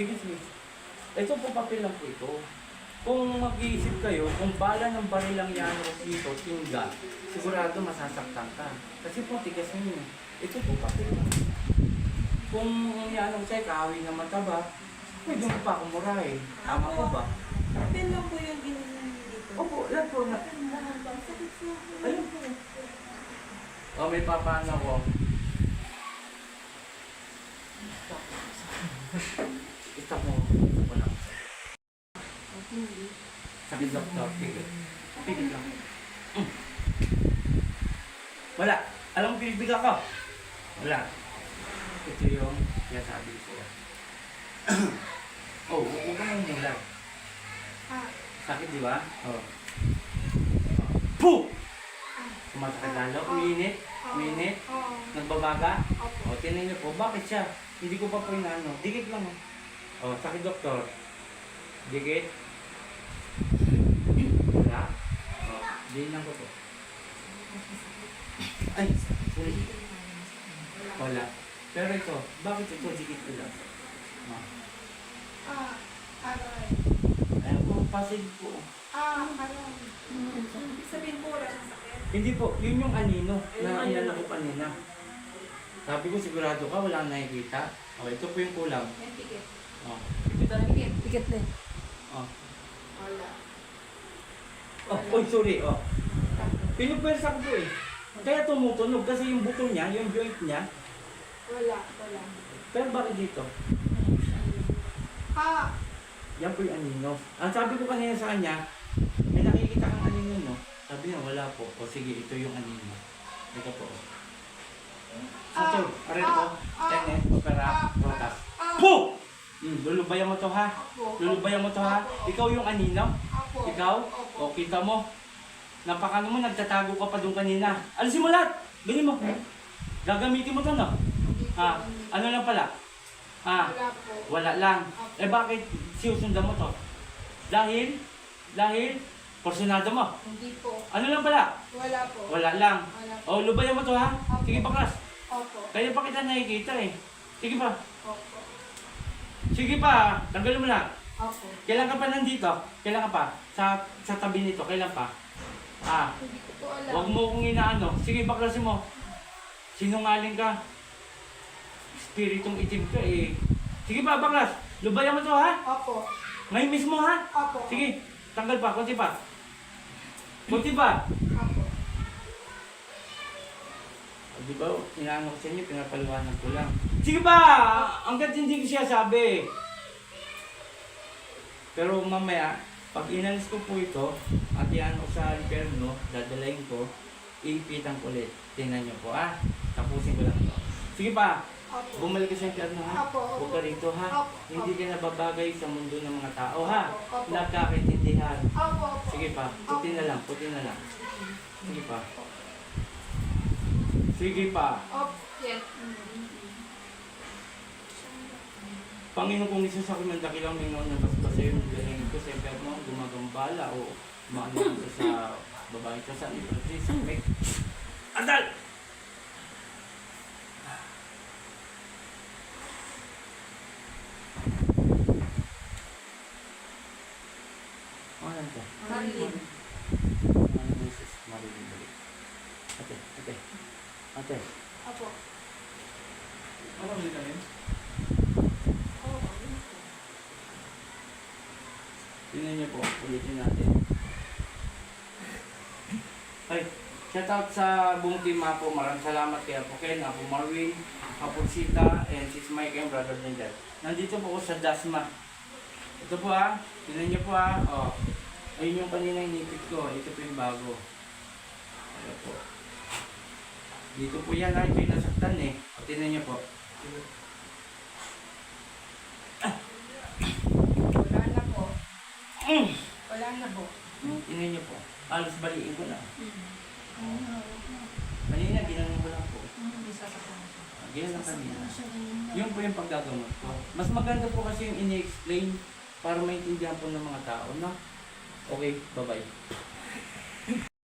Ito po papel lang po ito. Kung mag-iisip kayo, kung bala ng baril lang yan o dito, tingga, sigurado masasaktan ka. Kasi po, tigas ninyo. Ito po papel lang. Kung yan ang sa'yo, kahoy na mataba, pwede mo pa akong murahin. Tama po ba? Papel lang po yung ginagawa dito. Opo, lahat po na. Ayun po. O, may papano ko. Stop mo. Stop mo lang. Sabi ng doktor, pigil. Pigil lang. Mm. Wala. Alam mo pinipiga ko? Wala. Ito yung sinasabi ko oh, huwag ka mong mulag. Ah, Sakit, di ba? Oh. Puh! Sumasakit lalo. Uminit. Uminit. oo. Nagbabaga. Opo. O, tinan niyo po. Bakit siya? Hindi ko pa po inaano. Dikit lang. O, oh, sakit doktor. Dikit. Wala. Lang ko po. Ay, sorry. Wala. Pero ito, bakit ito dikit ko lang? O. Ah, aray. Ayun po, pasid po. Ah, aray. Ibig sabihin po wala siyang sakit. Hindi po, yun yung anino na inano ko kanina. Sabi ko sigurado ka, wala nang nakikita. O, ito po yung kulang. Yan, tikit. O, kita na. Tikit. Tikit din. O. Wala. Oh, oy, sorry. Oh. Pinupwersa ko po eh. Kaya tumutunog kasi yung buto niya, yung joint niya. Wala, wala. Pero bakit dito? Ah, Yan po yung anino. Ang sabi ko kanina sa kanya, may nakikita kang anino, no? Sabi niya, wala po. O sige, ito yung anino. Ito po. Sa to, arin po. Tene, opera, rotas. ah, Po! Hmm, lulubayan mo to ha. Opo. Lulubayan mo to ha. Ikaw yung anino. Ako. Ikaw? Opo. O, kita mo. Napaka mo, nagtatago ka pa doon kanina. Alisin mo lahat. Ganyan mo. Gagamitin mo to, no? Ha? Ano lang pala? Ha? Wala po. Wala lang. Eh bakit sinusundan mo to? Dahil? Dahil? Porsyonado mo. Hindi po. Ano lang pala? Wala po. Wala lang. Wala po. O, lubayan mo to ha? Sige pa, Kras. Opo. Kaya pa kita nakikita eh. Sige pa. Opo. Sige pa. Tanggalin mo na. Opo. Kailan ka pa nandito? Kailan ka pa? Sa, sa tabi nito. Kailan pa? Ah. Hindi ko po alam. Huwag mo kong inaano. Sige, baklasin mo. Sinungaling ka. Spiritong itim ka eh. Sige pa, baklas. Lubayan mo to ha? Opo. Ngayon mismo ha? Opo. Sige, tanggal pa, konti pa. Konti pa. Opo. O, di ba, inaano ko sa inyo, pinapaliwanag ko lang. Sige pa! Hanggat hindi ko siya sabi. Pero mamaya, pag inalis ko po ito, at yan ko sa inferno, dadalayin ko, iipitan ko ulit. Tingnan nyo po ah. Tapusin ko lang ito. Sige pa, Opo. bumalik ka sa inferno ha. Opo, opo. Huwag ka rito ha. Opo, Hindi ka nababagay sa mundo ng mga tao ha. Opo, opo. Nagkakaintindihan. Opo. Opo. Sige pa, puti na lang, puti na lang. Sige pa. Sige pa. Yes. Panginoon kong Isus ako ng dakilang mingaw na basta yung galing ko sa mo gumagambala o maano sa babae ko sa ni Francis. May Adal! Ano to? Marilyn. Ano ni Isus? Marilyn balik. Ate, ate. Ate. Opo. Ano ang vitamin? Opo. Tingnan niyo po, ulitin natin. Ay, shout out sa buong team Apo. Maraming salamat kay Apo Ken, Apo Marwin, Apo Sita, and sis Mike and brother Nindel. Nandito po ako sa Dasma. Ito po ah, tingnan niyo po ah. Oh. Ayun yung kanina inipit ko. Ito po yung bago. Ito po. Dito po yan ah. Ito yung nasaktan eh. Tingnan niyo po. Wala na po. Mm. Wala na po. Tingnan niyo po. Alos baliin ko na. Kanina, ginanon ko lang po. Ganyan lang kanina. Yun po yung paggagamot ko. Mas maganda po kasi yung ini-explain para maintindihan po ng mga tao na okay, bye-bye.